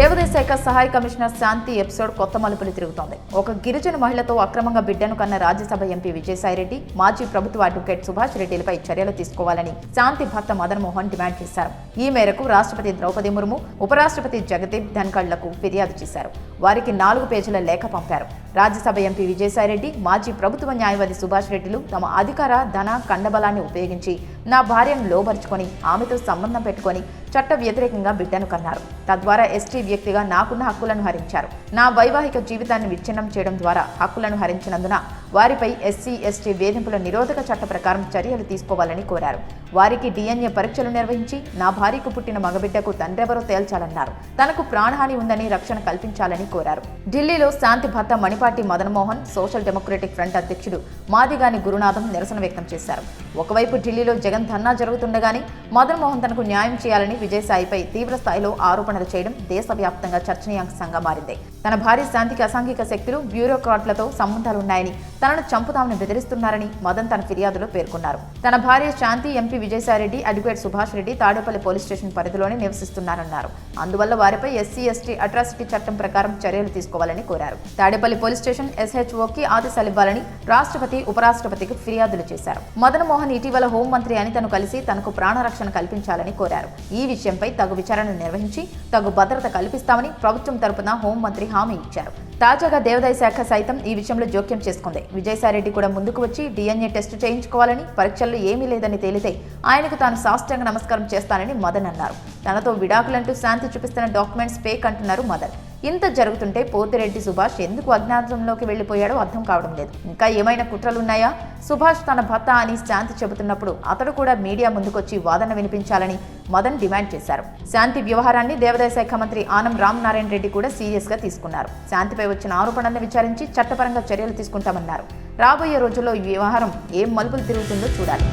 దేవాదాయ శాఖ సహాయ కమిషనర్ శాంతి ఎపిసోడ్ కొత్త మలుపులు తిరుగుతోంది. ఒక గిరిజన మహిళతో అక్రమంగా బిడ్డను కన్న రాజ్యసభ ఎంపీ విజయసాయిరెడ్డి మాజీ ప్రభుత్వ అడ్వకేట్ సుభాష్ రెడ్డిలపై చర్యలు తీసుకోవాలని శాంతి భర్త మదన్ మోహన్ డిమాండ్ చేశారు. ఈ మేరకు రాష్ట్రపతి ద్రౌపది ముర్ము ఉపరాష్ట్రపతి జగదీప్ ధన్కళ్ళకు ఫిర్యాదు చేశారు. వారికి నాలుగు పేజీల లేఖ పంపారు. రాజ్యసభ ఎంపీ విజయసాయిరెడ్డి మాజీ ప్రభుత్వ న్యాయవాది సుభాష్ రెడ్డిలు తమ అధికార ధన కండబలాన్ని ఉపయోగించి నా భార్యను లోబరుచుకొని ఆమెతో సంబంధం పెట్టుకొని చట్ట వ్యతిరేకంగా బిడ్డను కన్నారు. తద్వారా ఎస్టీ వ్యక్తిగా నాకున్న హక్కులను హరించారు. నా వైవాహిక జీవితాన్ని విచ్ఛిన్నం చేయడం ద్వారా హక్కులను హరించినందున వారిపై ఎస్సీ ఎస్టీ వేధింపుల నిరోధక చట్ట ప్రకారం చర్యలు తీసుకోవాలని కోరారు. వారికి డిఎన్ఏ పరీక్షలు నిర్వహించి నా భార్యకు పుట్టిన మగబిడ్డకు తండ్రెవరో తేల్చాలన్నారు. తనకు ప్రాణహాని ఉందని రక్షణ కల్పించాలని కోరారు. ఢిల్లీలో శాంతి భర్త Manipati Madanmohan social democratic front అధ్యక్షుడు మాదిగాని గురునాథం నిరసన వ్యక్తం చేశారు. ఒకవైపు ఢిల్లీలో జగన్ ధర్నా జరుగుతుండగానే మదన్మోహన్ తనకు న్యాయం చేయాలని విజయసాయిపై తీవ్ర స్థాయిలో ఆరోపణలు చేయడం దేశవ్యాప్తంగా చర్చనీయాంశంగా మారింది. తన భార్య శాంతికి అసాంఘిక శక్తులు బ్యూరోక్రాట్లతో సంబంధాలున్నాయని తనను చంపుతామని బెదిరిస్తున్నారని మదన్ తన ఫిర్యాదులో పేర్కొన్నారు. తన భార్య Shanti MP Vijayasai Reddy advocate Subhash Reddy Tadepalli police station పరిధిలోనే నివసిస్తున్నారన్నారు. అందువల్ల వారిపై ఎస్సీ ఎస్టీ అట్రాసిటీ చట్టం ప్రకారం చర్యలు తీసుకోవాలని కోరారు. తాడేపల్లి పోలీస్ స్టేషన్ ఎస్హెచ్ఓకి ఆదేశాలు ఇవ్వాలని రాష్ట్రపతి ఉపరాష్ట్రపతికి ఫిర్యాదులు చేశారు. మదన్ మోహన్ ఇటీవల హోంమంత్రి అనితను కలిసి తనకు ప్రాణరక్షణ కల్పించాలని కోరారు. ఈ విషయంపై తగు విచారణ నిర్వహించి తగు భద్రత కల్పిస్తామని ప్రభుత్వం తరపున హోంమంత్రి హామీ ఇచ్చారు. తాజాగా దేవాదాయ శాఖ సైతం ఈ విషయంలో జోక్యం చేసుకుంది. విజయసాయిరెడ్డి కూడా ముందుకు వచ్చి డిఎన్ఏ టెస్ట్ చేయించుకోవాలని పరీక్షల్లో ఏమీ లేదని తేలితే ఆయనకు తాను సాష్టాంగ నమస్కారం చేస్తానని మదన్ అన్నారు. తనతో విడాకులంటూ శాంతి చూపిస్తున్న డాక్యుమెంట్స్ ఫేక్ అంటున్నారు మదన్. ఇంత జరుగుతుంటే పోతిరెడ్డి సుభాష్ ఎందుకు అజ్ఞాతంలోకి వెళ్ళిపోయాడో అర్థం కావడం లేదు. ఇంకా ఏమైనా కుట్రలున్నాయా? సుభాష్ తన భర్త అని శాంతి చెబుతున్నప్పుడు అతడు కూడా మీడియా ముందుకొచ్చి వాదన వినిపించాలని మదన్ డిమాండ్ చేశారు. శాంతి వ్యవహారాన్ని దేవాదాయ శాఖ మంత్రి ఆనం రామ్ నారాయణ రెడ్డి కూడా సీరియస్గా తీసుకున్నారు. శాంతిపై వచ్చిన ఆరోపణలను విచారించి చట్టపరంగా చర్యలు తీసుకుంటామన్నారు. రాబోయే రోజుల్లో ఈ వ్యవహారం ఏం మలుపులు తిరుగుతుందో చూడాలి.